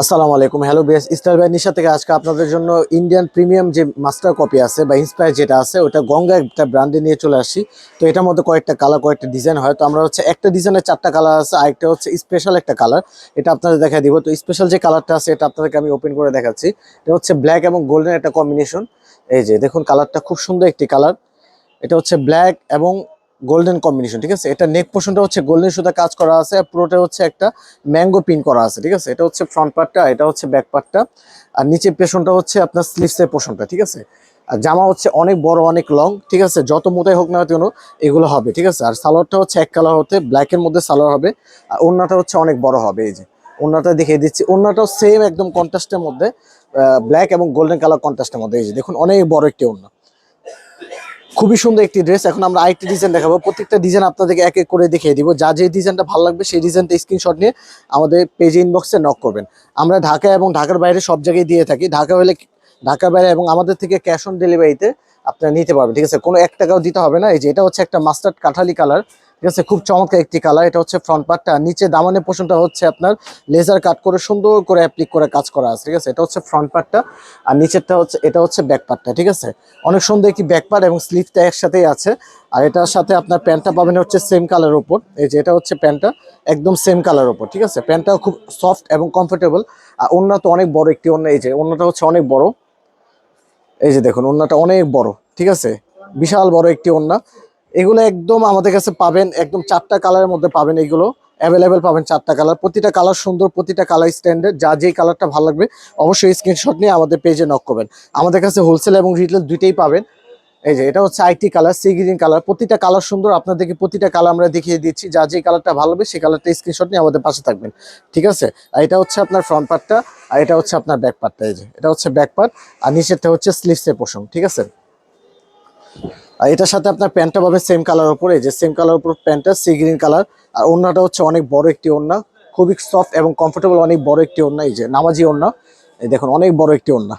আসসালামু আলাইকুম। Hello BS star by Nisha থেকে আজকে আপনাদের জন্য ইন্ডিয়ান প্রিমিয়াম যে মাস্টার কপি আছে বা ইন্সপায়ার যেটা আছে, ওটা গঙ্গা একটা ব্র্যান্ডে নিয়ে চলে আসি। তো এটার মধ্যে কয়েকটা কালার কয়েকটা ডিজাইন হয়। তো আমরা হচ্ছে একটা ডিজাইনের চারটা কালার আছে, আরেকটা হচ্ছে স্পেশাল একটা কালার এটা আপনাদের দেখা দিব। তো স্পেশাল যে কালারটা আছে, এটা আপনাদেরকে আমি ওপেন করে দেখাচ্ছি। এটা হচ্ছে ব্ল্যাক এবং গোল্ডেন একটা কম্বিনেশন এই যে দেখুন কালারটা খুব সুন্দর একটি কালার এটা হচ্ছে ব্ল্যাক এবং গোল্ডেন কম্বিনেশন, ঠিক আছে? এটা নেক পোর্শনটা হচ্ছে গোল্ডেন সুতা কাজ করা আছে, আর পুরোটা হচ্ছে একটা ম্যাঙ্গো পিন করা আছে, ঠিক আছে? এটা হচ্ছে ফ্রন্ট পার্টটা এটা হচ্ছে ব্যাক পার্টটা আর নিচের পেশনটা হচ্ছে আপনার স্লিভসের পোর্শনটা ঠিক আছে? আর জামা হচ্ছে অনেক বড়, অনেক লং ঠিক আছে? যত মোটাই হোক না কেন, এগুলো হবে, ঠিক আছে? আর সালোয়ারটা হচ্ছে এক কালার হতে ব্ল্যাকের মধ্যে সালোয়ার হবে, আর ওড়নাটা হচ্ছে অনেক বড় হবে, এই যে। ওড়নাটা দেখিয়ে দিচ্ছি, ওড়নাটাও সেম একদম কন্ট্রাস্টের মধ্যে ব্ল্যাক এবং গোল্ডেন কালার কন্ট্রাস্টের মধ্যে, এই যে। দেখুন, অনেক বড় একটি ওড়না। খুবই সুন্দর একটি ড্রেস এখন আমরা আরেকটি ডিজাইন দেখাবো। প্রত্যেকটা ডিজাইন আপনাদেরকে এক এক করে দেখিয়ে দিব। যা যে ডিজাইনটা ভালো লাগবে, সেই ডিজাইনটা স্ক্রিনশট নিয়ে আমাদের পেজে ইনবক্সে নক করবেন। আমরা ঢাকা এবং ঢাকার বাইরে সব জায়গায় দিয়ে থাকি। ঢাকা হলে ঢাকা বাইরে এবং আমাদের থেকে ক্যাশ অন ডেলিভারিতে আপনারা নিতে পারবেন, ঠিক আছে? কোনো এক টাকাও দিতে হবে না। এই যে এটা হচ্ছে একটা মাস্টার্ড কাঁঠালি কালার ঠিক আছে, খুব চমৎকার একটি কালার এটা হচ্ছে ফ্রন্ট পার্টটা নিচে দামানের পোষণটা হচ্ছে আপনার লেজার কাট করে সুন্দর করে অ্যাপ্লিক করে কাজ করা আছে, ঠিক আছে? এটা হচ্ছে ফ্রন্ট পার্টটা আর নিচেরটা হচ্ছে, এটা হচ্ছে ব্যাক পার্টটা ঠিক আছে? অনেক সুন্দর একটি ব্যাক পার্ট এবং স্লিভটা একসাথেই আছে। আর এটার সাথে আপনার প্যান্টটা পাবেন হচ্ছে সেম কালার ওপর এই যে এটা হচ্ছে প্যান্টটা, একদম সেম কালার ওপর ঠিক আছে? প্যান্টটাও খুব সফট এবং কমফোর্টেবল আর ওড়না তো অনেক বড় একটি ওড়না, এই যে ওড়নাটা হচ্ছে অনেক বড়। এই যে দেখুন, ওড়নাটা অনেক বড়, ঠিক আছে? বিশাল বড় একটি ওড়না। এগুলো একদম আমাদের কাছে পাবেন, একদম চারটা কালারের মধ্যে পাবেন এগুলো। অ্যাভেলেবেল পাবেন চারটা কালার প্রতিটা কালার সুন্দর, প্রতিটা কালার স্ট্যান্ডার্ড যা যেই কালারটা ভালো লাগবে, অবশ্যই স্ক্রিনশট নিয়ে আমাদের পেজে নক করবেন। আমাদের কাছে হোলসেল এবং রিটেল দুইটাই পাবেন। এই যে, এটা হচ্ছে আইটি কালার সি গ্রিন কালার প্রতিটা কালার সুন্দর, আপনাদেরকে প্রতিটা কালার আমরা দেখিয়ে দিচ্ছি। যা যে কালারটা ভালো হবে, সেই কালারটা স্ক্রিনশট নিয়ে আমাদের পাশে থাকবেন। ঠিক আছে? আর এটা হচ্ছে আপনার ফ্রন্ট পার্টটা আর এটা হচ্ছে আপনার ব্যাক পার্টটা এই যে, এটা হচ্ছে ব্যাক পার্ট আর নিচেরটা হচ্ছে স্লিভসের পোষণ ঠিক আছে? আর এটার সাথে আপনার প্যান্টটা পাবে সেম কালার উপরে যে সেম কালার উপর প্যান্টটা সি গ্রিন কালার আর ওড়নাটা হচ্ছে অনেক বড় একটি ওড়না, খুবই সফট এবং কমফোর্টেবল অনেক বড় একটি ওড়না, এই যে নামাজি ওড়না। এই দেখুন, অনেক বড় একটি ওড়না।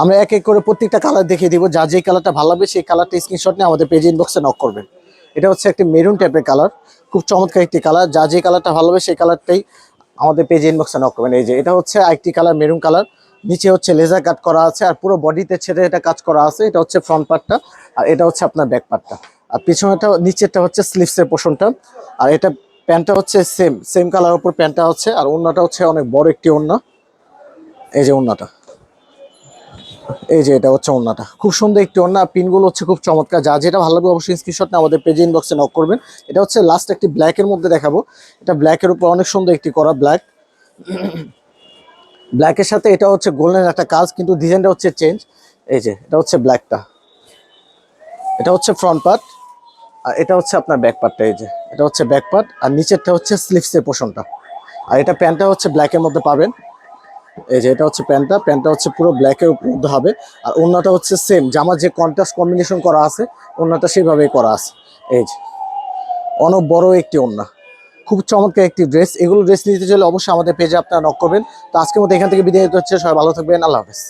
আমরা এক এক করে প্রত্যেকটা কালার দেখিয়ে দিব, যা যে কালারটা ভালো লাগবে সেই কালারটা স্ক্রিনশট নিয়ে আমাদের পেজ ইনবক্সে নক করবেন। এটা হচ্ছে একটি মেরুন টাইপের কালার খুব চমৎকার একটি কালার যা যে কালারটা ভালো হবে সেই কালারটাই আমাদের পেজ ইনবক্সে নক করবেন। এই যে এটা হচ্ছে একটি কালার মেরুন কালার নিচে হচ্ছে লেজার কাট করা আছে আর পুরো বডিতে ছেড়ে এটা কাজ করা আছে। এটা হচ্ছে ফ্রন্ট পার্টটা আর এটা হচ্ছে আপনার ব্যাক পার্টটা আর পিছনেটা নিচেরটা হচ্ছে স্লিভসের পোর্শনটা আর এটা প্যান্টটা হচ্ছে সেম সেম কালার উপর প্যান্টটা হচ্ছে আর ওড়নাটা হচ্ছে অনেক বড় একটি ওড়না। এই যে ওড়নাটা। এই যে এটা হচ্ছে ওড়নাটা। খুব সুন্দর একটি আর পিনগুলো হচ্ছে খুব চমৎকার। যা যেটা ভালো লাগবে অবশ্যই স্ক্রিনশট আমাদের পেজ ইনবক্সে নক করবেন। এটা হচ্ছে লাস্ট একটি ব্ল্যাকের মধ্যে দেখাবো। এটা ব্ল্যাকের উপর অনেক সুন্দর একটি করা ব্ল্যাক ব্ল্যাকের সাথে এটা হচ্ছে গোল্ডেন একটা কাজ, কিন্তু ডিজাইনটা হচ্ছে চেঞ্জ এই যে, এটা হচ্ছে ব্ল্যাকটা এটা হচ্ছে ফ্রন্ট পার্ট আর এটা হচ্ছে আপনার ব্যাক পার্টটা এই যে। এটা হচ্ছে ব্যাক পার্ট আর নিচেরটা হচ্ছে স্লিভসের পোর্শনটা আর এটা প্যান্টটা হচ্ছে ব্ল্যাকের মধ্যে পাবেন। এই যে, এটা হচ্ছে প্যান্টটা প্যান্টটা হচ্ছে পুরো ব্ল্যাকের মধ্যে হবে। আর ওড়নাটা হচ্ছে সেম জামার যে কন্ট্রাস্ট কম্বিনেশন করা আছে, ওড়নাটা সেইভাবেই করা আছে। এই যে অনেক বড় একটি ওড়না। খুব চমৎকার একটি ড্রেস এগুলো ড্রেস নিতে চাইলে অবশ্যই আমাদের পেজে আপনারা নক করবেন। তো আজকের মতো এখান থেকে বিদায় হচ্ছে। সবাই ভালো থাকবেন। আল্লাহ হাফেজ।